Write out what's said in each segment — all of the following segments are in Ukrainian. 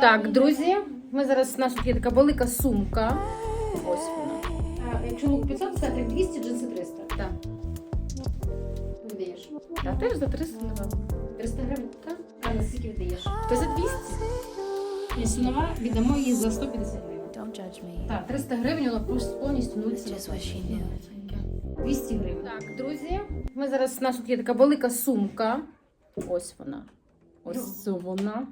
Так, друзі, ми зараз у нас тут є така велика сумка. Ось вона. А, якщо лук 500, це 200, джинси 300. Так. Віддаєш. Та теж за 300 напевно. 300 гривень? Так. А на скільки віддаєш? Та за 200. Якщо нова, віддамо її за 150 гривень. Don't judge me. Так, 300 гривень, вона просто повністю нуль It's just what she knew. 200 гривень. Так, друзі, ми зараз у нас тут є така велика сумка. Ось вона. Ось вона.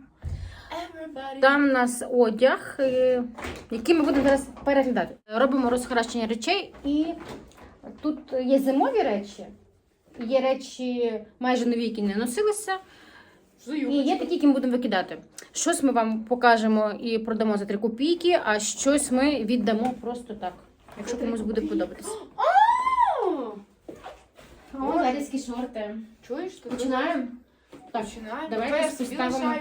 Там у нас одяг, е, який ми будемо зараз переглядати. Робимо розхаращення речей, і тут є зимові речі, є речі майже нові, які не носилися. І є такі, які ми будемо викидати. Щось ми вам покажемо і продамо за 3 копійки, а щось ми віддамо просто так, якщо комусь буде подобатися. О, ларівські шорти. Чуєш? Починаємо. Так, Починаємо. Давайте Давай поставимо.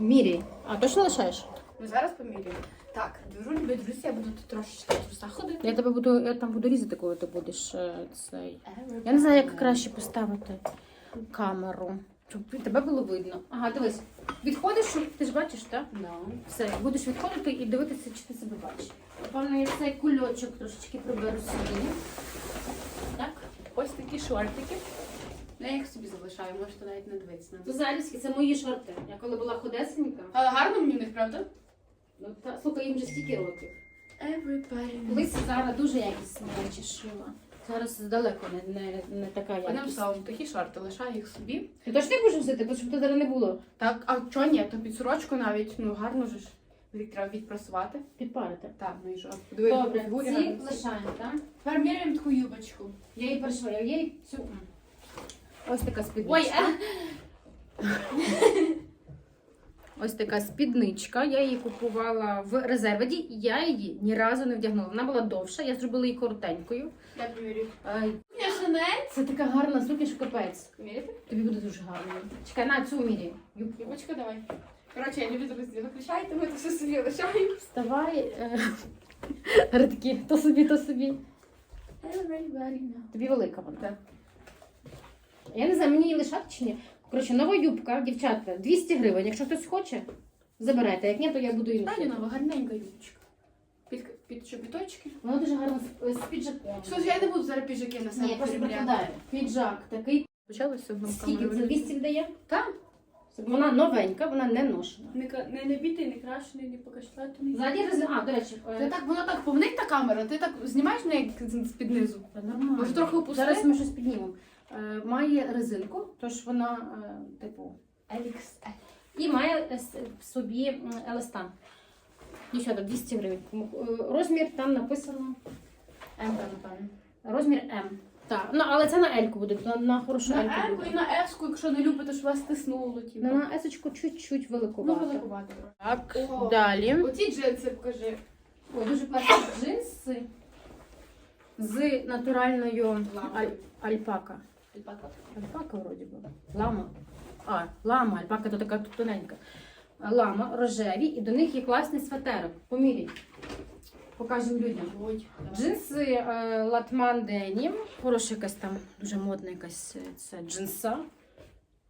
Мірі. А точно лишаєш? Ми зараз поміряємо. Так, дружу, любі друзі, я буду тут трошечки труса ходити. Я тебе буду, я там буду різати, коли ти будеш е, цей. Я не знаю, як краще поставити камеру. Щоб тебе було видно. Ага, дивись. Відходиш, щоб ти ж бачиш, так? Да. Все, будеш відходити і дивитися, чи ти себе бачиш. Напевно, я цей кульочок трошечки приберу сюди. Так? Ось такі шортики. Я їх собі залишаю, можете навіть не дивитися на Це них. залізки, це мої шорти. Я коли була худесенька. Але гарно мені в них, правда? Ну, та, слухай, їм вже стільки років. Everybody. Колись зараз дуже якісні речі шила. Зараз далеко не, не, не така Я якість. написала такі шорти, лишаю їх собі. Ти точно їх будеш носити, бо щоб ти зараз не було Так, а чого ні, то під сорочку навіть, ну гарно ж. Від- Треба відпрасувати. підпарити. Так, ну і що? Подиви, Добре, фігурі ці гарно. лишаємо, так? Тепер міряємо таку юбочку. Я її перейшла, я їй цю. м. Ось така спідничка. Ой. Ось така спідничка. Я її купувала в резерваді. Я її ні разу не вдягнула. Вона була довша, я зробила її коротенькою. Я помірю. Ай, Я Шанель. Це така гарна сукня, що капець. Міряти? Тобі буде дуже гарно. Чекай, на цю мірі. Юбочка, давай. Коротше, я люблю друзі, виключайте, ми це все собі лишаємо. Вставай. е, то собі, то собі. Тобі велика вона. Так. Я не знаю, мені її лишати чи ні. Коротше, нова юбка, дівчатка, 200 гривень. Якщо хтось хоче, забирайте. Як ні, то я буду її Справді носити. нова, гарненька юбочка. Під, під чобіточки. Вона дуже гарна з, з піджаком. Що ж я не буду зараз піджаки на себе Ні, я просто перевіряти. прикладаю. Піджак такий. Почалося нам Скільки це 200 віддає? Так. Вона новенька, вона не ношена. Не, ка- не набитий, не крашений, не покашлатений. Ззаді резин. А, до речі, е, Ти так, воно так повнить та камера, ти так знімаєш мене як з- з-під низу. Та Нормально. Може, трохи опусти? Зараз ми щось піднімемо. Е, має резинку, тож вона, е, типу, XL. і має е, в собі еластан. Дівчата, 200 гривень. Розмір там написано М, напевно. розмір М. Так, ну але це на Ельку буде, на, на хорошу На Ельку буде. і на С, якщо не любите, щоб вас стиснуло. Типу. Ну, на есочку чуть-чуть Ну, великувато. великувати. Так, О. далі. Оці джинси покажи. Ой, дуже класні джинси з натуральною аль- альпака. Альпака вроді би. Лама. А, лама, альпака то така тоненька. Лама, рожеві, і до них є класний светерок. Поміряй. Покажемо людям. Джинси е, Латман Денім. Хороша якась там дуже модна якась це джинса.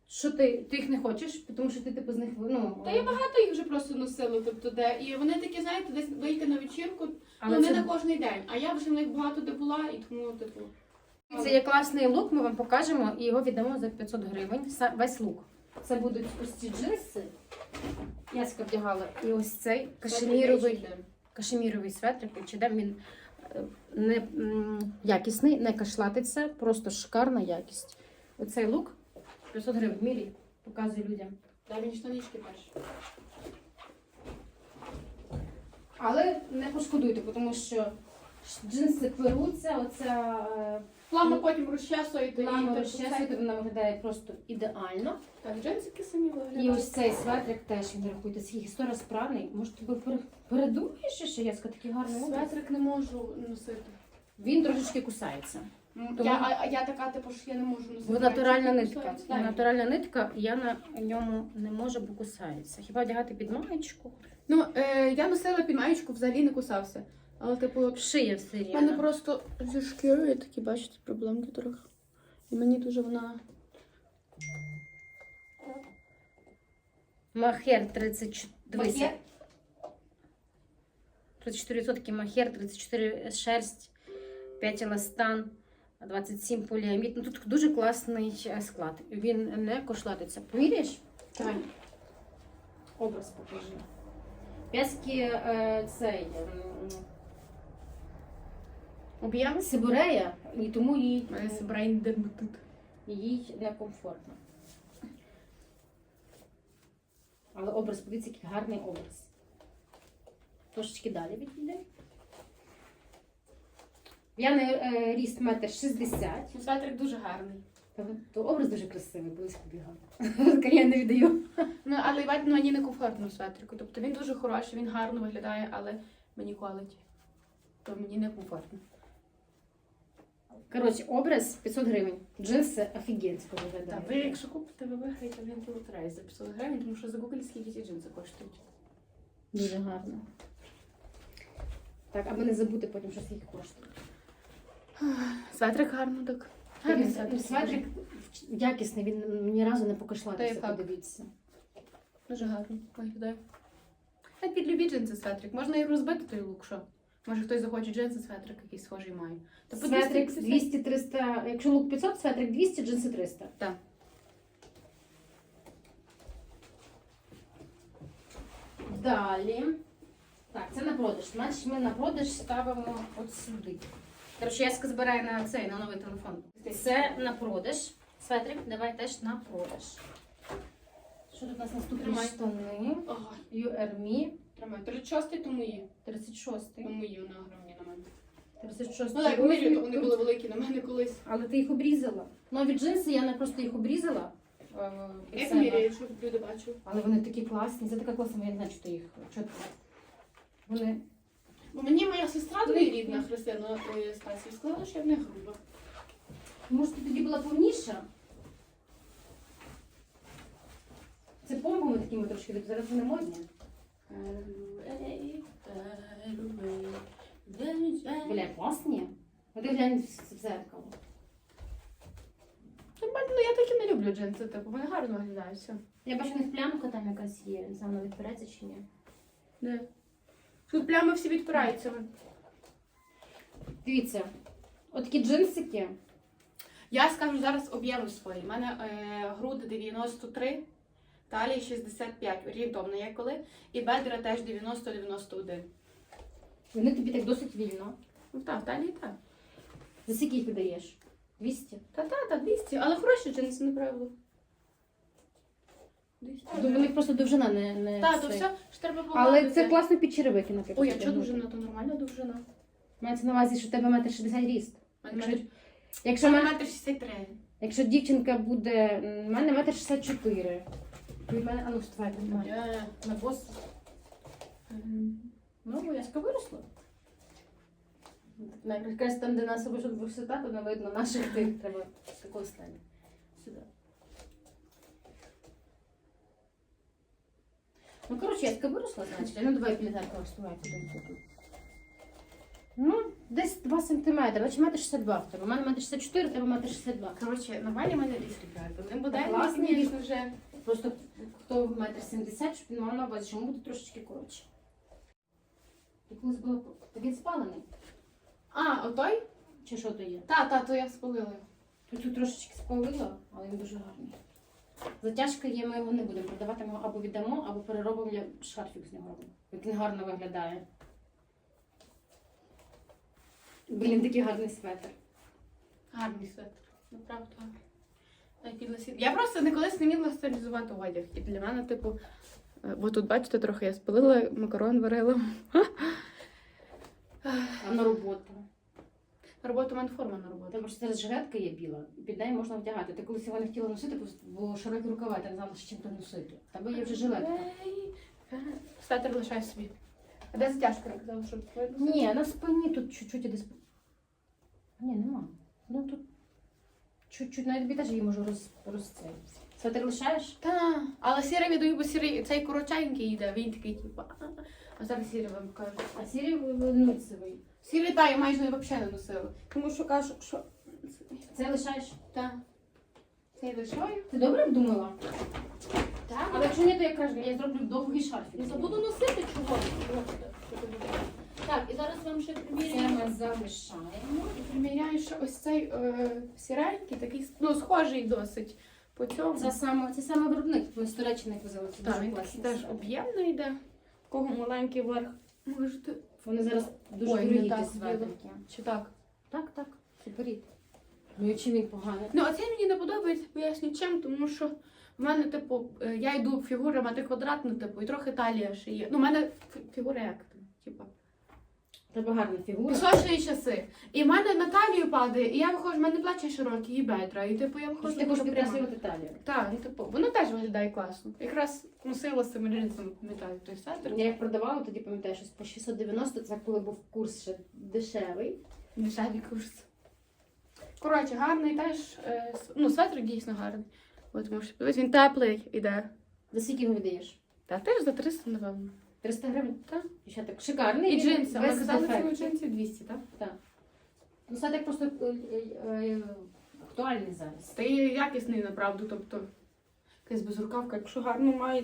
Що ти, ти їх не хочеш? Тому що ти типу з них ну, Та я багато їх вже просто носила, тобто де. І вони такі, знаєте, десь вийти на вечірку, але ну не це, на кожний день. А я вже в них багато де була, і тому типу. Це є класний лук, ми вам покажемо і його віддамо за 500 гривень. Весь лук. Це будуть ось ці джинси. Яська вдягала. І ось цей кашеміровий. кашеміровий светрик, він е, не якісний, не кашлатиться, просто шикарна якість. Оцей лук 500 гривень. Мірі, показуй людям. Дай мені штанички перші. Але не пошкодуйте, тому що джинси перуться, оця е, Плавно потім розчесуєте і плама розчесуєте, вона виглядає просто ідеально. Так, джинсики самі І виглядають. ось цей светрик теж він рахуйте, скільки 100 раз справний. Може, тобі пере- передумаєш що я такий гарний образ? Светрик не можу носити. Він трошечки кусається. Тому- Я, а, а я така, типу, що я не можу носити. Бо натуральна нитка. кусаються. Натуральна нитка, я на ньому не можу, бо кусається. Хіба одягати під маєчку? Ну, е, я носила під маєчку, взагалі не кусався. Але, типу, Шия все в мене рівно. просто зі шкірою такі, бачите, проблемки трохи. І мені дуже вона. Махер 34. Дивися. 34% махер, 34 шерсть, 5 еластан, 27 поліамід. Ну, тут дуже класний е, склад. Він не кошлатиться. Поміряєш? Давай. Образ покажи. П'яски е, цей м, Об'єм? сибурея, і тому їй, У мене брейн тут. їй некомфортно. Але образ, подивіться, який гарний образ. Трошечки далі відійде. Я не е, ріст метр шістдесят. Светрик дуже гарний. То образ дуже красивий, близько бігав. Я не віддаю. Ну, але Івать, ну, мені некомфортно в светрику. Тобто він дуже хороший, він гарно виглядає, але мені колить. То мені некомфортно. Коротше, образ 500 гривень. Джинси офігенсько Так, ви якщо купите, ви виграєте в лотереї за 500 гривень, тому що загугліть, скільки ці джинси коштують. Дуже гарно. Так, аби не забути потім, що скільки коштує. Светрик гарно так. Гарний Светрик, якісний, він ні разу не покошлатися, Та й факт. подивіться. Дуже гарно виглядає. Я під любі джинси светрик. Можна і розбити той лук, що? Може хтось захоче джинси светрик, якийсь схожий має. Та по Светрик 200-300, якщо лук 500, светрик 200, джинси 300. Так. Далі. Так, це на продаж. Значить, ми на продаж ставимо от сюди. Коротше, я збираю на цей, на новий телефон. Це на продаж. Светрик, давай теж на продаж. Що тут у нас наступні штани? Ага, URME тримай. 36 то мої. 36. То мої вони огромні на мене. 36. Ну так, помірю, то вони були великі на мене колись. Але ти їх обрізала. Нові джинси, я не просто їх обрізала. е, під Я себе. поміряю, щоб люди бачили. Але вони такі класні. Це така класна, я не знаю, чи ти їх. Ти? Вони Бо мені моя сестра двоюрідна Христина е, Стасів сказала, що я в них груба. Може, ти тоді була повніша? Це помпами такими трошки, так зараз вони модні. Бля, класні. А ти глянь в зеркало. Ну, я так і не люблю джинси, типу, вони гарно виглядають все. Я бачу, у них плямка там якась є, не знаю, вона відпереться чи ні. Де? Тут плями всі відпираються. Дивіться, отакі джинсики. Я скажу зараз об'єми свої. У мене е, груди 93, талія 65, орієнтовно як коли, і бедра теж 90-91. Вони тобі так досить вільно. Ну так, в талії так. За скільки їх видаєш? 200? Та-та, та, 200, але хороші джинси, неправда. 200. Ну, Вони просто довжина не. не Так, то цей. все ж треба Але це класно під черевики, наприклад. Ой, а що довжина? То нормальна довжина. Мається на увазі, що в тебе метр 60 ріст. Мене Якщо- метр- Якщо, мене метр 63. якщо дівчинка буде. м, У мене метр 64. Від мене, а ну вставай, піднімай. Я... На бос. Ну, яська виросла. Якраз там, де нас вийшов висота, то не видно наших тих треба з такого стані. Сюди. Ну, коротше, яська виросла, значить. Ну, давай вставай туди. Ну, десь 2 сантиметри, значить метр 62 в тебе. У мене метр 64, у тебе метр 62. Коротше, нормальні в мене ріс, ребята. Не буде, Класний вже. Просто хто в метр 70, щоб він мав на увазі, що йому буде трошечки коротше. Колись було Та він спалений. А, отой? Чи що то є? Та, та, то я спалила. Тут тут трошечки спалила, але він дуже гарний. Затяжка є, ми його не будемо продавати, ми його або віддамо, або переробимо для шарфік з нього робимо. Як він гарно виглядає. Блін, такий гарний светр. Гарний светр. Направду гарний. Я просто не колись не вміла стилізувати одяг. І для мене, типу, е, бо тут, бачите, трохи я спалила, макарон варила. А на роботу. Робота у мене форма на роботу. Тому що зараз жилетка є біла, під неї можна вдягати. Ти колись його не хотіла носити, бо широкі рукава, ти не знала, чим то носити. В Тебе є вже жилетка. Светр лишай собі. А де затяжка? Казала, що видно? Ні, на спині тут чуть-чуть іде сп... Ні, нема. Ну тут чуть-чуть, навіть теж її можу роз, роз цей. Це ти лишаєш? Та, але сірий віддаю, бо сірий цей коротченький йде, він такий, типу. а, зараз сірий вам кажу. А сірий нуцевий. Сірий, та, я майже взагалі не носила. Тому що кажу, що. Це лишаєш? Та. Цей лишаю. Ти добре обдумала? Так. Але якщо ні, то я кажу, я зроблю довгий шарфік. Не забуду носити чого. Так, і зараз вам ще Це ми залишаємо. І приміряю ще ось цей е, сіренький, такий, ну, схожий досить по цьому. Це саме, це саме виробник. Ми з Туреччини взяли. Це так, дуже він класний. теж об'ємно йде. В Кого маленький верх. Можете. Вони зараз дуже Ой, не дорогі так ті светрики. Чи так? Так, так, суперіт. Ну і чим він поганий? Ну, а це мені не подобається, поясню чим, тому що в мене, типу, е, я йду фігурами ти квадратну, типу, і трохи талія ще є. Ну, в мене фі- фігура як там, типу. Тебе гарна фігура. Пісочні часи. І в мене на талію падає, і я виходжу, в мене плечі широкі, і бедра. І типу я виходжу. Ти хочеш дуже підкреслювати талію. Так, ну типу, воно теж виглядає класно. Якраз носила з цими джинсами, пам'ятаю, той светр. Я як продавала, тоді пам'ятаю, щось по 690, це коли був курс ще дешевий. Дешеві курс. Коротше, гарний теж. е, ну, светр дійсно гарний. От можеш подивитися, він теплий іде. За скільки його віддаєш? Та теж за 300, напевно. 300 гривень? Так. Ще так шикарний. І джинси. Ми весь що джинси 200, так? Ну, це так просто е, е, е, актуальний зараз. Та і якісний, направду, тобто. Якась безрукавка, якщо гарно має.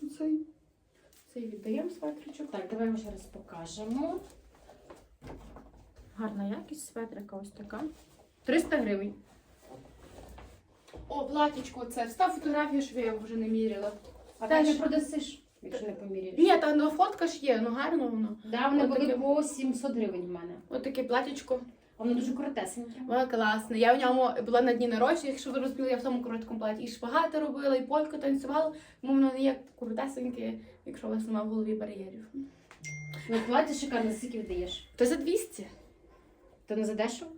то Цей, цей віддаємо светричок. Так, давай ми ще раз покажемо. Гарна якість светрика ось така. 300 гривень. О, платічко, це. Встав фотографію, щоб я його вже не міряла. А Теж. ти не продасиш, якщо не поміряєш. Ні, та ну, фотка ж є, ну гарно воно. Да, вони От були таке. по 700 гривень в мене. Ось таке платічко. Воно дуже коротесеньке. Воно класне. Я в ньому була на дні народження, якщо ви розуміли, я в тому короткому платі. І шпагати робила, і польку танцювала. Тому воно не є коротесеньке, якщо у вас немає в голові бар'єрів. Ну, плаття шикарне, скільки віддаєш? То за 200. То не задешево?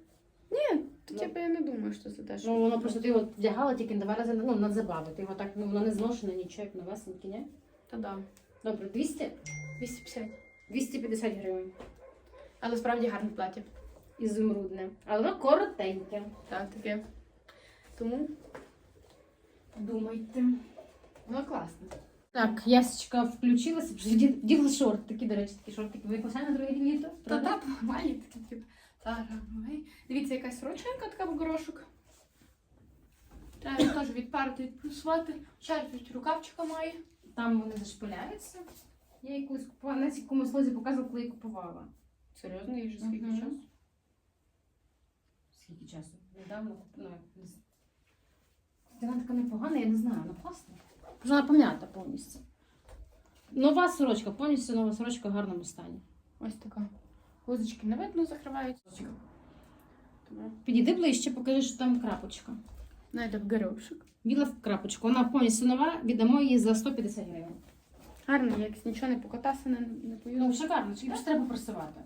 Ні, то Ну. я не думаю, що це теж. Ну, воно просто ти його вдягала тільки два рази ну, на забави. Ти його так, ну, воно не зношене, нічого, як новесеньке, ні? Та да. Добре, 200? 250. 250 гривень. Але справді гарне плаття. Ізумрудне. Але воно коротеньке. Так, таке. Тому Думайте. воно класне. Так, ясечка включилася, діла шорт. Такі, до речі, такі шортики. Ви їх на друге літо? Та та нормальні такі типу. Дивіться, якась сорочинка така в горошок. Треба теж відпарити, відплюсувати. Черть рукавчика має. Там вони зашпиляються. Я колись купувала, навіть якомусь лозі показувала, коли її купувала. Серйозно, їй вже скільки Мгм. часу? Скільки часу? Недавно купила. Ну, вона така непогана, я не знаю, вона класна. Вже вона пом'ята повністю. Нова сорочка, повністю нова сорочка в гарному стані. Ось така. Гузочки не видно, закривають. Підійди ближче, покажи, що там крапочка. Найде в горошок. Біла крапочка, вона повністю нова, віддамо її за 150 гривень. Гарно, якось нічого не покатався, не, не Ну, поїду. шикарно, тільки ж треба просувати.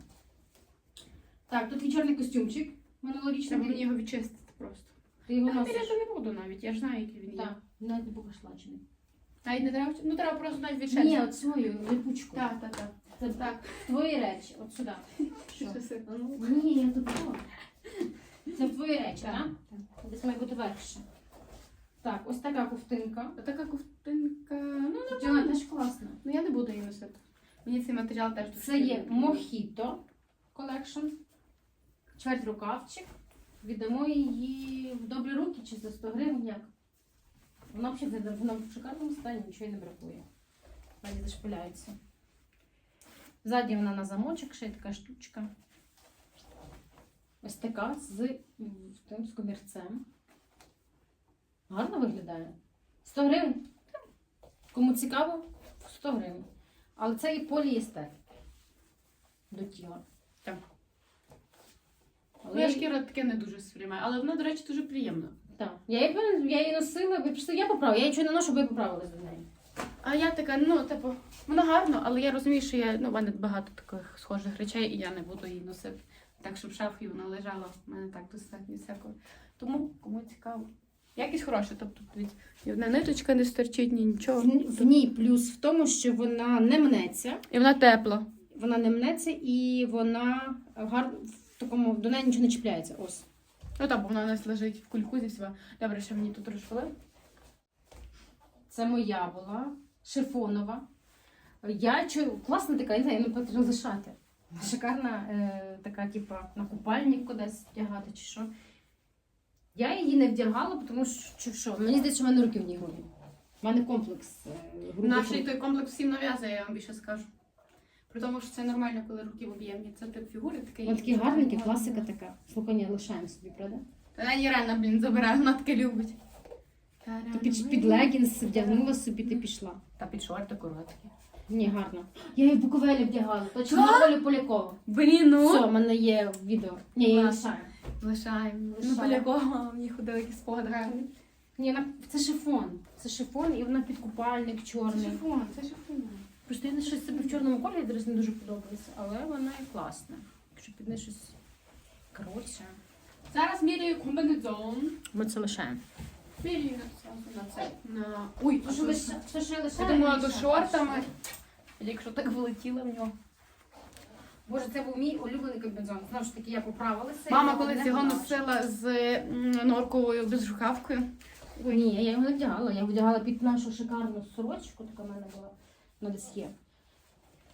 Так, тут є чорний костюмчик минулорічний. Треба мені його відчистити просто. Ти його Я носиш. міряти не буду навіть, я ж знаю, який він є. Так, навіть не покашлачений. Навіть не треба, ну треба просто навіть відчистити. Ні, от свою липучку. Так, так, так. Це Так. твої речі, от сюди. Що? Ні, я тут. Це твої речі, так? Десь має бути верхше. Так, ось така ковтинка. Така ковтинка. Ну, Вона теж класна. ну я не буду її носити. Мені цей матеріал теж дуже Це є. Mojito Collection. Чверть рукавчик. Віддамо її в добрі руки чи за 100 гривень як. Вона взагалі вона в шикарному стані, нічого їй не бракує. Ззаді зашпиляється. Ззаді вона на замочок, ще й така штучка. Ось така з тим з комірцем. Гарно виглядає. 100 гривень. Кому цікаво, 100 гривень. Але це і поліестер до тіла. Так. Але Моя я, шкіра таке не дуже сприймає, але вона, до речі, дуже приємна. так. я, її, я її носила, ви просто я поправила. Я нічого не ношу, бо я поправилась до неї. А я така, ну, типу, вона гарно, але я розумію, що я, ну, в мене багато таких схожих речей, і я не буду її носити. Так, щоб шафі вона лежала, в мене так достатньо всякого. Тому, кому цікаво. Якість хороша, тобто, ні одна ниточка не стерчить, ні нічого. В, ній плюс в тому, що вона не мнеться. І вона тепла. Вона не мнеться і вона гар... в такому до неї нічого не чіпляється. Ось. Ну так, бо вона у нас лежить в кульку зі всього. Добре, що мені тут розшвали. Це моя була, шифонова. Я чую, класна така, я не знаю, ну потрібно лишати. Шикарна е, така, типа, на купальник кудись вдягати чи що. Я її не вдягала, тому що що? Мені здається, що в мене руки в ній голі. У мене комплекс. е, грудних Наш рук. той комплекс всім нав'язує, я вам більше скажу. При тому, що це нормально, коли руки в об'ємні. Це тип фігури такий. Вона такі гарненькі, класика така. Слухай, ні, лишаємо собі, правда? Та навіть Ірена, блін, забирає, вона таке любить. Ти під, під легінс вдягнула собі, ти пішла. Та під шорти короткі. Ні, гарно. Я її в Буковелі вдягала, точно на Олі Полякова. Блін, ну. Все, в мене є відео. Ні, я її Клас. лишаю. Лишаємо. Ну, Лишаємо. Полякова, мені ходили якісь спогад гарний. Ні, вона, це шифон. Це шифон, і вона під купальник Це чорний. шифон, це шифон. Просто я щось себе в чорному кольорі зараз не дуже подобається, але вона і класна. Якщо під неї щось коротше. Зараз міряю комбінезон. Ми це лишаємо. На. На... Ой, Що що лише що ще Я думала, до шортами. Якщо так влетіло в нього. Боже, це був мій улюблений комбінезон. Знову ж таки, я поправилася. Мама колись його носила з м, норковою безрукавкою. Ой, ні, я його не вдягала. Я вдягала під нашу шикарну сорочку, така в мене була на десь є.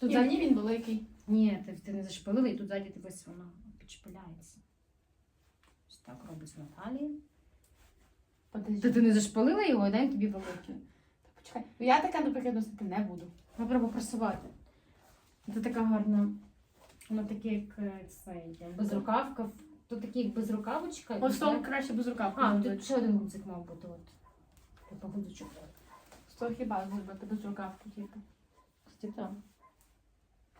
Тут І ззаді... мені він великий. Ні, ти, ти не зашпилила, і тут ззаді дивись, воно підшпиляється. Ось так робиться на талії. Ти, ти не зашпалила його, і дай тобі великий. Почекай. Ну, Я таке, наприклад, носити не буду. Ну, треба просувати. Це така гарна, воно таке, як е, цей, безрукавка. Тут такі як безрукавочка. і Ось того краще без рукавки. А, тут ще один гудзик мав бути. От. Типа гудзичок. Того хіба зробити без рукавки, типу. Кстати, так.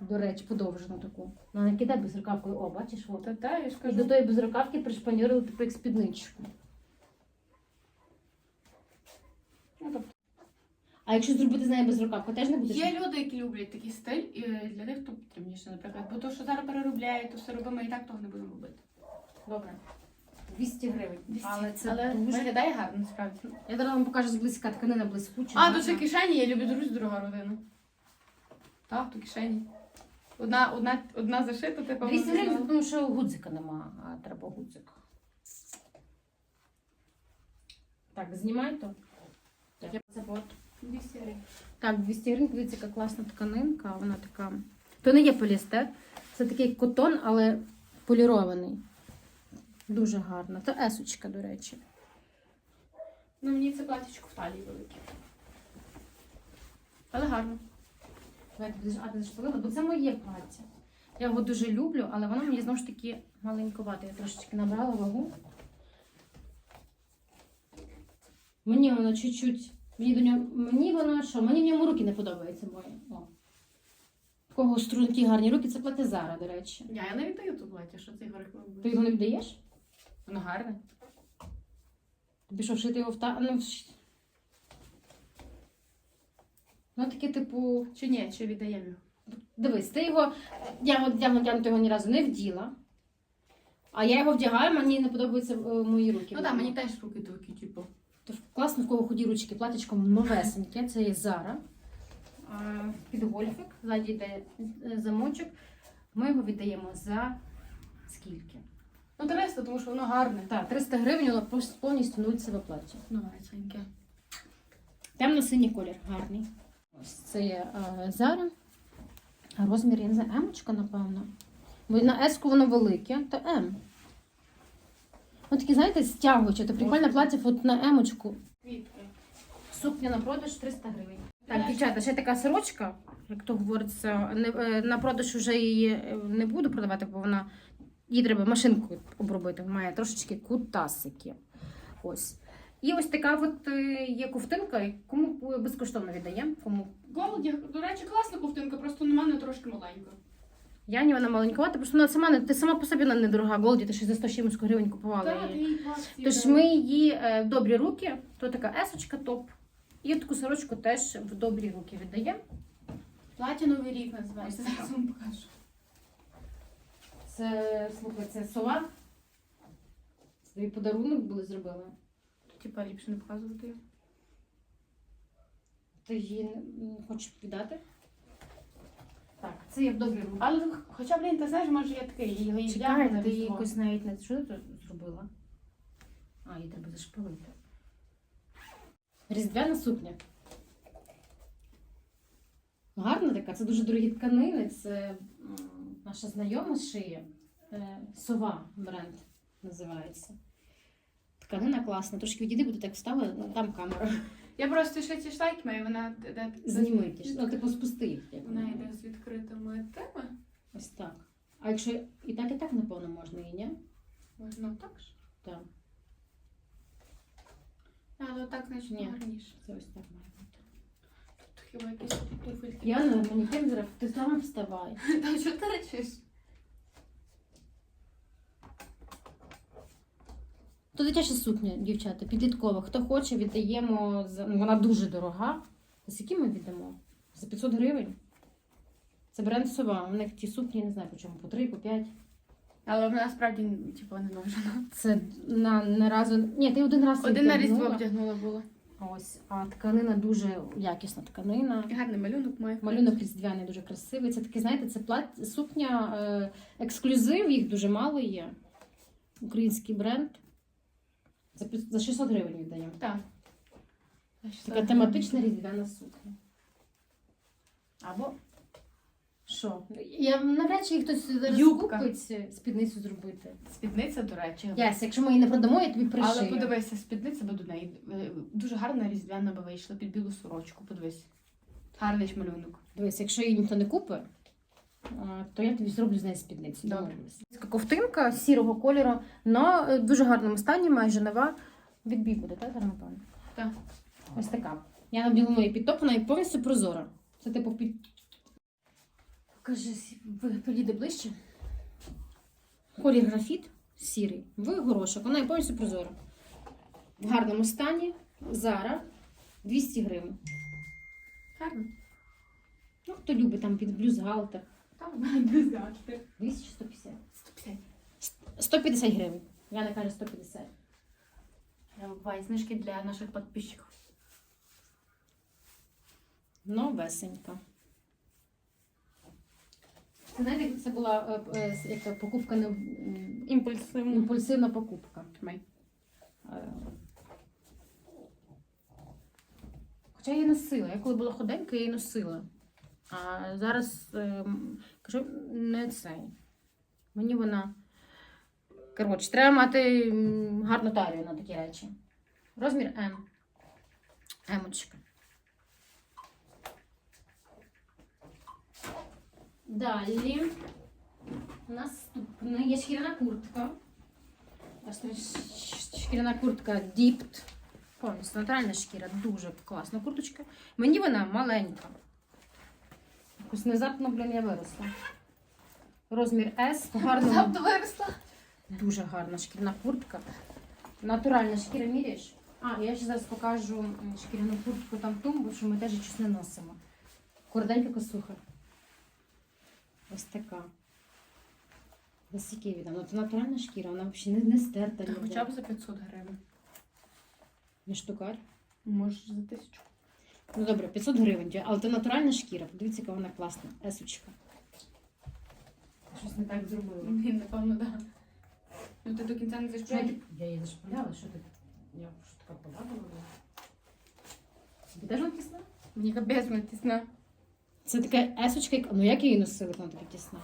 До речі, подовжену таку. Ну, не безрукавкою. О, бачиш, от. Та та, я ж І кажу. до тої безрукавки пришпанірили типу як спідничку. Ну, тобто, А якщо зробити з нею без безрукавку, теж не буде? Є люди, які люблять такий стиль, і для них то потрібніше, наприклад. Бо то, що зараз переробляють, то все робимо і так того не будемо робити. Добре. 200 гривень. 200. Але це Але виглядає гарно, насправді. Я зараз вам покажу зблизька тканина блискуча. А, тут ще кишені, я люблю друзі, дорога родина. Так, то кишені. Одна, одна, одна зашита, типу. 200 гривень, тому що гудзика нема, а треба гудзик. Так, знімай то. Я це от. 200 гривень. Так, 200 гривень, дивіться, яка класна тканинка. Вона така. То не є поліестер. Це такий котон, але полірований. Дуже гарно. Це есочка, до речі. Ну, мені це платічко в талії велике. Але гарно. Давайте будеш- а, ти зашпилила, бо це моє плаття. Я його дуже люблю, але воно мені знову ж таки маленьковате. Я трошечки набрала вагу. Мені воно чуть-чуть. Мені до нього. Мені воно що? Мені в ньому руки не подобаються мої. О. В Кого струнки гарні руки, це плати Зара, до речі. Я, я не віддаю ту плаття, що його рекламує. Ти його не віддаєш? Воно гарне. Тобі що, вшити його в та. Ну, вш- ну таке, типу. Чи ні, чи віддаємо його? Дивись, ти його. Я от я вдягнути його ні разу не вділа. А я його вдягаю, мені не подобаються е, мої руки. Ну так, мені теж руки такі, типу. Тож класно, в кого худі ручки, платячко новесеньке, це є Зара. Під гольфик, ззаді йде е, замочок. Ми його віддаємо за скільки? Ну, 300, тому що воно гарне. Так, 300 гривень, воно повністю нульцеве плаття. Новесеньке. Темно-синій колір, гарний. Ось це є е, Зара. Розмір, я не знаю, емочка, напевно. Бо на еску воно велике, то М. Ось такі, знаєте, стягуюче, то прикольне плаття от на емочку. Квітки. Сукня на продаж 300 гривень. Так, дівчата, ще така сорочка, як то говориться, не, е, на продаж вже її е, не буду продавати, бо вона її треба машинкою обробити. Має трошечки кутасики. Ось. І ось така от е, є ковтинка, кому безкоштовно віддаємо. Кому Голоді, до речі, класна ковтинка, просто на мене трошки маленька. Яні вона маленькувата, просто вона сама не ти сама по собі вона недорога. Голді, ти ще за 100 чимось гривень купувала її. Тож ми її е, в добрі руки, то така есочка топ. І таку сорочку теж в добрі руки віддаємо. Плаття Новий рік називається. Зараз вам покажу. Це, слухай, це сова. Це тобі подарунок були зробили. Типа ліпше не показувати. Ти її не- хочеш віддати? Так, це є в добрі руки. Але хоча, блін, ти знаєш, може я такий, його Чекай, ти якось навіть не що ти зробила? А, її треба зашпилити. Різдвяна сукня. Гарна така, це дуже дорогі тканини. Це наша знайома шиє. Е, Сова бренд називається. Тканина класна. Трошки відійди, бо ти так встала, ну, там камера. Я просто ще ці шлейки маю, вона йде Зніми ті. Ну, типу, спусти їх. як Вона йде з відкритими теми. Ось так. А якщо і так, і так, напевно, можна, і ні? Можна так ж. Так. Але так, значить, Ні. гарніше. Це ось так має бути. Тут хіба якісь туфельки. Я на манекен зараз, ти сама вставай. Та що ти речиш? То дитяча сукня, дівчата, підліткова. Хто хоче, віддаємо за. Ну, вона дуже дорога. За скільки ми віддамо? За 500 гривень. Це бренд сова. У них ті сукні, не знаю по чому, по 3, по 5. Але вона насправді типу, не нужна. Це на, на разу. Ні, ти один раз Один на різдво вдягнула було. Ось, а тканина дуже якісна тканина. Гарний малюнок має. Малюнок різдвяний дуже красивий. Це такий, знаєте, це плат... сукня е... ексклюзив, їх дуже мало є. Український бренд. За, пі- за 600 гривень віддаємо. Так. Така тематична різдвяна сукня. Або що? Я навряд чи хтось зараз Юбка. купить е, спідницю зробити. Спідниця, до речі. Ясь, якщо ми її не продамо, я тобі пришию. Але подивися, спідниця би до неї. е, Дуже гарна різдвяна би вийшла під білу сорочку. Подивись. Гарний ж малюнок. Дивись, якщо її ніхто не купить, то я тобі зроблю з неї спідницю. Добре. Ковтинка сірого кольору, на дуже гарному стані, майже нова. Відбій буде, так, зараз, напевно? Так. Ось така. Я на білому її підтоплена і повністю прозора. Це типу під. Покажи, ви підійде ближче. Колір графіт сірий. В горошок. Вона і повністю прозора. В гарному стані. Зара 200 гривень. Гарно. Ну, хто любить там під блюзгалтер. Там без гати. 200 чи 150? 150. 150 гривень. Яна каже 150. Буває знижки для наших підписчиків. Новесенька. Це знаєте, це була е, е, яка покупка не Імпульсивно. імпульсивна покупка. Тримай. Е, Хоча я її носила. Я коли була худенька, я її носила. А зараз ем, кажу, не цей. Мені вона. Коротше, треба мати гарну талію на такі речі. Розмір М. Емочка. Далі. Наступна є шкіряна куртка. Шкіряна куртка Діпт. Повністю натуральна шкіра, дуже класна курточка. Мені вона маленька. Якось внезапно, блін, я виросла. Розмір S, гарно. Виросла. Дуже гарна шкіряна куртка. Натуральна шкіра міряєш? А, я ще зараз покажу шкіряну куртку там тумбу, що ми теж щось не носимо. Коротенька косуха. Ось така. Наскільки відомо. Це натуральна шкіра, вона взагалі не, не стерта. Та ніде. Хоча б за 500 гривень. Не штукар. Може за тисячу. Ну добре, 500 гривень, але це натуральна шкіра. Подивіться, яка вона класна. Есочка. Щось не так зробила. Ні, напевно, так. Да. Ну ти до кінця не зайшов. Я її зашпаляла, що ти? Я що така подобала. Тобі теж вона тісна? Мені капець вона тісна. Це така есочка, яка- ну як її носила, вона така тісна.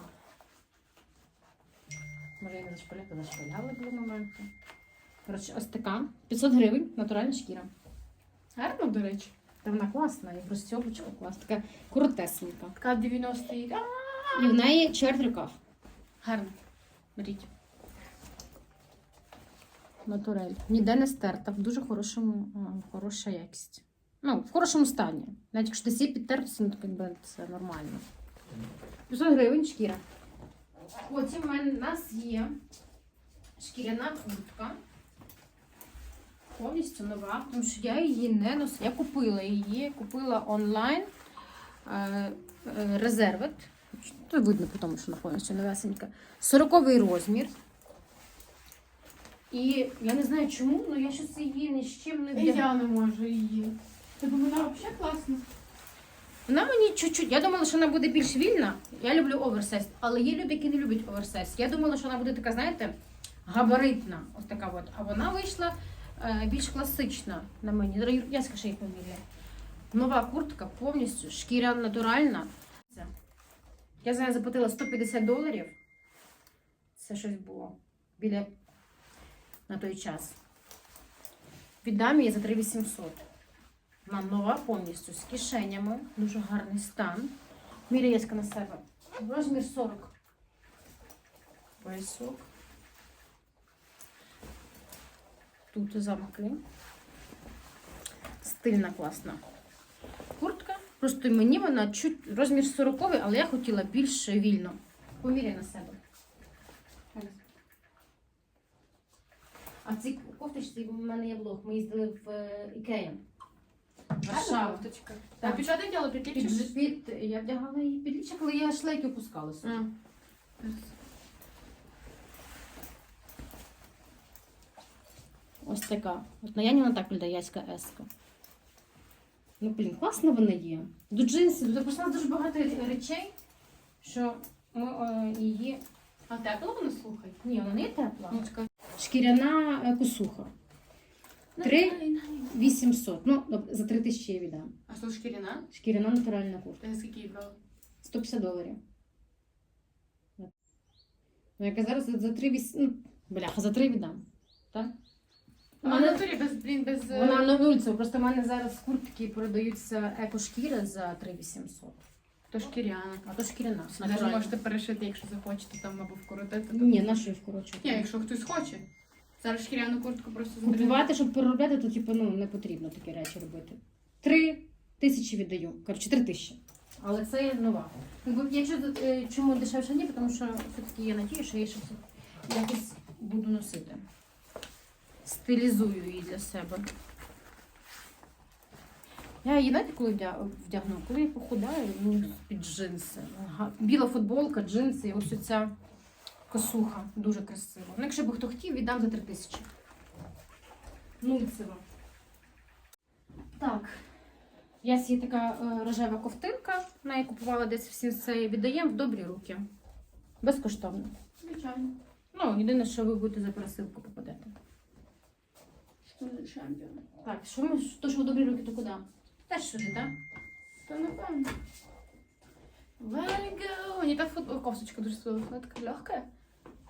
Може, я не зашпаляла, зашпаляла були моменти. Коротше, ось така. 500 гривень, натуральна шкіра. Гарно, до речі. Та вона класна, і розстьопочка класна, така коротесенька. Така 90 й І в неї чверть рукав. Гарно. Беріть. Натурель. Ніде не стерта, в дуже хорошому, а, хороша якість. Ну, в хорошому стані. Навіть якщо десь є підтертості, ну, то якби це нормально. 500 гривень шкіра. Потім в мене- в нас є шкіряна куртка. Повністю нова, тому що я її не носила. Я купила її, купила онлайн е, е, резервет. Це видно тому, що вона повністю новесенька. 40 розмір. І я не знаю чому, але я щось її ні з чим не І вдягаю. я не можу її. Тобто вона взагалі класна. Вона мені чуть-чуть. Я думала, що вона буде більш вільна. Я люблю оверсайз, але є люди, які не люблять оверсайз. Я думала, що вона буде така, знаєте, габаритна. Ось така от. А вона вийшла більш класична на мені. Дорогі, Я скажу її фамілія. Нова куртка повністю, шкіра натуральна. Я за неї заплатила 150 доларів. Це щось було біля на той час. Віддам її за 3800. Вона нова повністю з кишенями. Дуже гарний стан. Міряєчка на себе. Розмір 40. Поясок. Тут замки. Стильна, класна куртка. Просто мені вона чуть розмір 40, але я хотіла більш вільно. Поміряй на себе. А ці кофточці в мене є влог. Ми їздили в е, Ікею. Варшава. А під що ти діла? Під Під, під, я вдягала її під лічик, але я шлейки опускалася. А. Ось така. От на Яні вона так виглядає яська еска. Ну, блін, класно вона є. До джинсів, до просто дуже багато речей, що ми е, її. А тепло воно слухай? Ні, вона не є тепла. Ну. Шкіряна е, косуха. Три 800. Ну, за 3 тисячі я віддам. А що шкіряна? Шкіряна натуральна куртка. Скільки її брала? 150 доларів. Ну, яка зараз за 3 8... Ну, бляха, за 3 віддам. Так? А натурі без, блін, без... е, Вона на вулиці, просто в мене зараз куртки продаються екошкіри за 3800. То шкіряна. А то шкіряна. Навіть натуральна. можете перешити, якщо захочете там або вкоротити. то- Ні, на що вкорочую? Ні, якщо хтось хоче. Зараз шкіряну куртку просто. Купувати, щоб переробляти, то типу, ну, не потрібно такі речі робити. Три тисячі віддаю. Коротше, три тисячі. Але це є нова. Якби, Якщо е, чому дешевше ні, тому що все-таки є надія, що я ще все якось буду носити. Стилізую її для себе. Я її знаєте, коли вдягну, коли я похудаю, ну, під джинси. Ага. Біла футболка, джинси і ось оця косуха. Дуже красиво. Ну, якщо б хто хотів, віддам за три тисячі. Нульцево. Так. Я є така е, рожева ковтинка, вона її купувала десь в сінсеї. Віддаємо в добрі руки. Безкоштовно. Звичайно. Ну, єдине, що ви будете за пересилку попадете. Що чемпіон? Так, що ми, то, що в добрі руки, то куди? Теж сюди, так? Та напевно. Мені та футбол... кофточка дуже сподобалась. Вона така легка.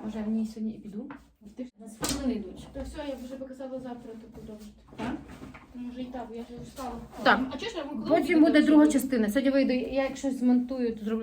Може, я в ній сьогодні і піду. Ти нас хвилини йдуть. Та все, я вже показала завтра то продовжити. Так? Може і так, я вже устала. Так. А чого ж я Потім буде друга частина. Сьогодні вийду, я якщо змонтую, то зроблю